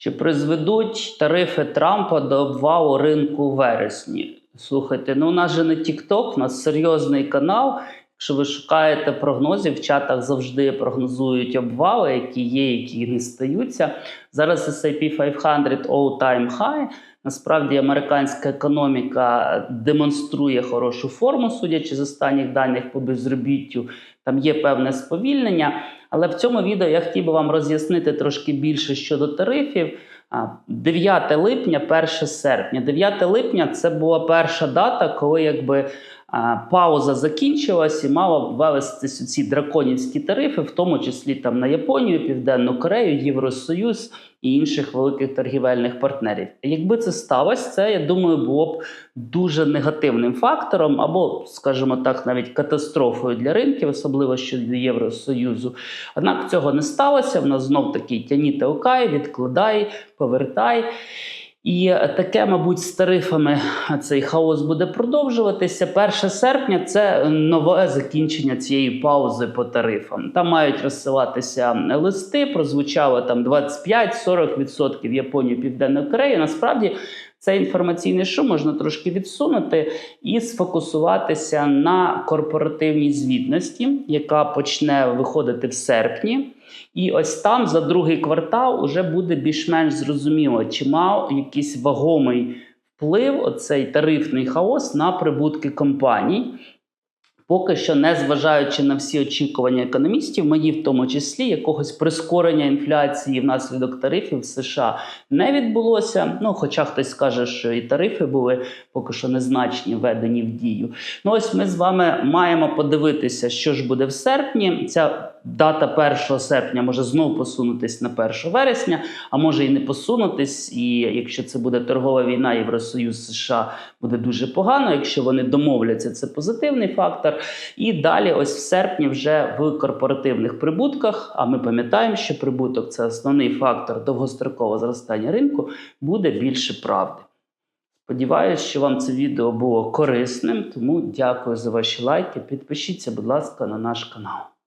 Чи призведуть тарифи Трампа до обвалу ринку у вересні? Слухайте, ну у нас же не TikTok, у нас серйозний канал. Якщо ви шукаєте прогнозів, в чатах завжди прогнозують обвали, які є, які не стаються. Зараз S&P 500 all-time high. Насправді американська економіка демонструє хорошу форму, судячи з останніх даних по безробіттю. Там є певне сповільнення. Але в цьому відео я хотів би вам роз'яснити трошки більше щодо тарифів. А, 9 липня, 1 серпня. 9 липня це була перша дата, коли якби пауза закінчилась і мало ввестися ці драконівські тарифи, в тому числі там на Японію, Південну Корею, Євросоюз і інших великих торгівельних партнерів. Якби це сталося, це я думаю, було б дуже негативним фактором, або, скажімо так, навіть катастрофою для ринків, особливо щодо Євросоюзу. Однак цього не сталося. В нас знов таки тяні толкай, відкладай, повертай. І таке, мабуть, з тарифами цей хаос буде продовжуватися. 1 серпня це нове закінчення цієї паузи по тарифам. Там мають розсилатися листи. Прозвучало там 25-40% Японії, Південної Кореї. Насправді цей інформаційний шум можна трошки відсунути і сфокусуватися на корпоративній звітності, яка почне виходити в серпні. І ось там за другий квартал вже буде більш-менш зрозуміло, чи мав якийсь вагомий вплив оцей тарифний хаос на прибутки компаній. Поки що, не зважаючи на всі очікування економістів, мої в тому числі якогось прискорення інфляції внаслідок тарифів в США не відбулося. Ну, хоча хтось скаже, що і тарифи були поки що незначні введені в дію. Ну, ось ми з вами маємо подивитися, що ж буде в серпні. Ця дата 1 серпня може знову посунутись на 1 вересня, а може і не посунутись. І якщо це буде торгова війна, Євросоюз США буде дуже погано. Якщо вони домовляться, це позитивний фактор. І далі, ось в серпні, вже в корпоративних прибутках. А ми пам'ятаємо, що прибуток це основний фактор довгострокового зростання ринку, буде більше правди. Сподіваюсь, що вам це відео було корисним, тому дякую за ваші лайки. Підпишіться, будь ласка, на наш канал.